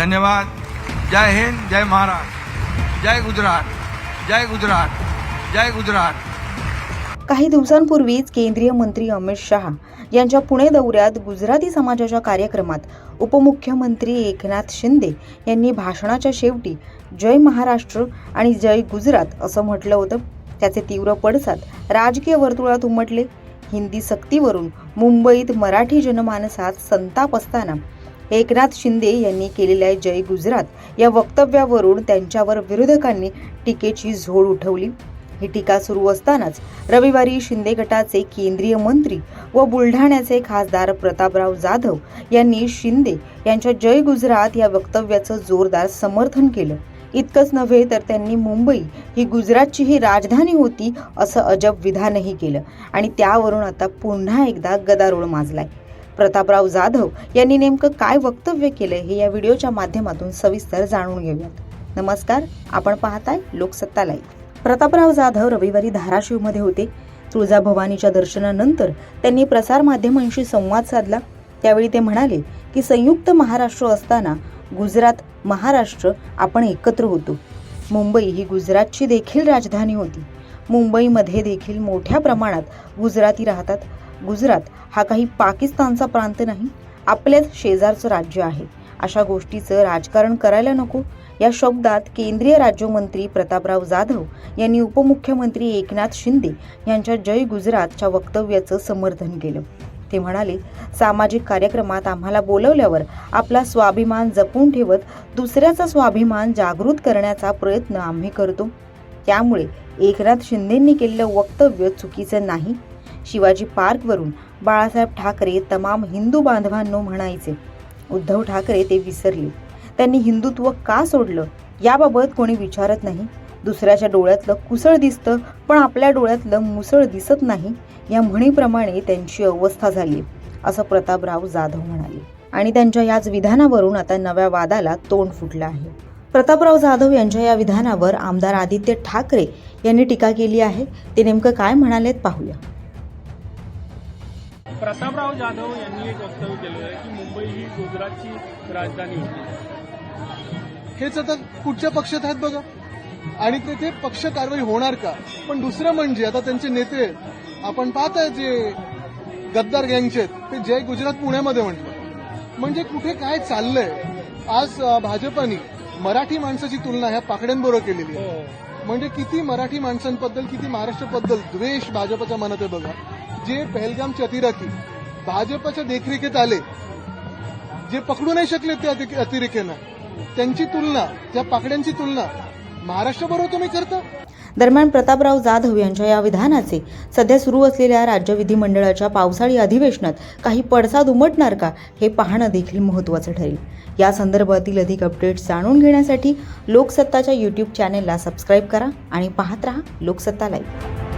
धन्यवाद। जय हिंद जय महाराष्ट्र। जय गुजरात। जय गुजरात। जय गुजरात। काही दिवसांपूर्वीच केंद्रीय मंत्री अमित शहा यांच्या पुणे दौऱ्यात गुजराती समाजाच्या कार्यक्रमात उपमुख्यमंत्री एकनाथ शिंदे यांनी भाषणाच्या शेवटी जय महाराष्ट्र आणि जय गुजरात असं म्हटलं होतं. त्याचे तीव्र पडसाद राजकीय वर्तुळात उमटले. हिंदी सक्तीवरून मुंबईत मराठी जनमानसात संताप असताना एकनाथ शिंदे यांनी केलेल्या जय गुजरात या वक्तव्यावरून त्यांच्यावर विरोधकांनी टीकेची झोड उठवली. ही टीका सुरू असतानाच रविवारी शिंदे गटाचे केंद्रीय मंत्री व बुलढाण्याचे खासदार प्रतापराव जाधव यांनी शिंदे यांच्या जय गुजरात या वक्तव्याचं जोरदार समर्थन केलं. इतकंच नव्हे तर त्यांनी मुंबई ही गुजरातची ही राजधानी होती असं अजब विधानही केलं. आणि त्यावरून आता पुन्हा एकदा गदारोळ माजलाय. प्रतापराव जाधव यांनी नेमकं काय वक्तव्य केलंय हे या व्हिडिओच्या माध्यमातून सविस्तर जाणून घेऊयात. नमस्कार आपण पाहताय लोकसत्ता लाईव्ह. प्रतापराव जाधव रविवारी धाराशिवमध्ये होते. तुळजाभवानीच्या दर्शनानंतर त्यांनी प्रसारमाध्यमांशी संवाद साधला. त्यावेळी ते म्हणाले की संयुक्त महाराष्ट्र असताना गुजरात महाराष्ट्र आपण एकत्र होतो. मुंबई ही गुजरातची देखील राजधानी होती. मुंबईमध्ये देखील मोठ्या प्रमाणात गुजराती राहतात. गुजरात हा काही पाकिस्तानचा प्रांत नाही आपल्याच शेजारचं राज्य आहे. अशा गोष्टीचं राजकारण करायला नको. या शब्दात केंद्रीय राज्यमंत्री प्रतापराव जाधव यांनी उपमुख्यमंत्री एकनाथ शिंदे यांच्या जय गुजरातच्या वक्तव्याचं समर्थन केलं. ते म्हणाले सामाजिक कार्यक्रमात आम्हाला बोलवल्यावर आपला स्वाभिमान जपून ठेवत दुसऱ्याचा स्वाभिमान जागृत करण्याचा प्रयत्न आम्ही करतो. त्यामुळे एकनाथ शिंदेंनी केलेलं वक्तव्य चुकीचं नाही. शिवाजी पार्कवरून बाळासाहेब ठाकरे तमाम हिंदू बांधवांनो म्हणायचे. उद्धव ठाकरे ते विसरले. त्यांनी हिंदुत्व का सोडलं? याबाबत कोणी विचारत नाही. दुसऱ्याच्या डोळ्यातलं कुसळ दिसतं पण आपल्या डोळ्यातलं मुसळ दिसत नाही या म्हणीप्रमाणे त्यांची अवस्था झाली असं प्रतापराव जाधव म्हणाले. आणि त्यांच्या याच विधानावरून आता नव्या वादाला तोंड फुटलं आहे. प्रतापराव जाधव यांच्या या विधानावर आमदार आदित्य ठाकरे यांनी टीका केली आहे. ते नेमकं काय म्हणालेत पाहूया. प्रतापराव जाधव यांनी एक वक्तव्य केलं आहे की मुंबई ही गुजरातची राजधानी होती. हेच आता कुठच्या पक्षात आहेत बघा? आणि तेथे पक्ष कारवाई होणार का? पण दुसरं म्हणजे आता त्यांचे नेते आपण पाहताय जे गद्दार गँगचे आहेत, ते जय गुजरात पुण्यामध्ये म्हटलं. म्हणजे कुठे काय चाललंय? आज भाजपनी मराठी माणसाची तुलना ह्या पाकड्यांबरोबर केलेली आहे. म्हणजे किती मराठी माणसांबद्दल किती महाराष्ट्राबद्दल द्वेष भाजपच्या मनात आहे बघा. जे पहलगामची अतिरेकी भाजपच्या देखरेखीत आले जे पकडू नाही शकले त्या अति- अतिरेक्यानं त्यांची तुलना त्या पाकड्यांची तुलना महाराष्ट्राबरोबर तुम्ही करता? दरम्यान प्रतापराव जाधव यांच्या या विधानाचे सध्या सुरू असलेल्या राज्य विधिमंडळाच्या पावसाळी अधिवेशनात काही पडसाद उमटणार का हे पाहणं देखील महत्त्वाचं ठरेल. या संदर्भातील अधिक अपडेट्स जाणून घेण्यासाठी लोकसत्ताच्या यूट्यूब चॅनेलला सबस्क्राईब करा आणि पाहत रहा लोकसत्ता लाईव्ह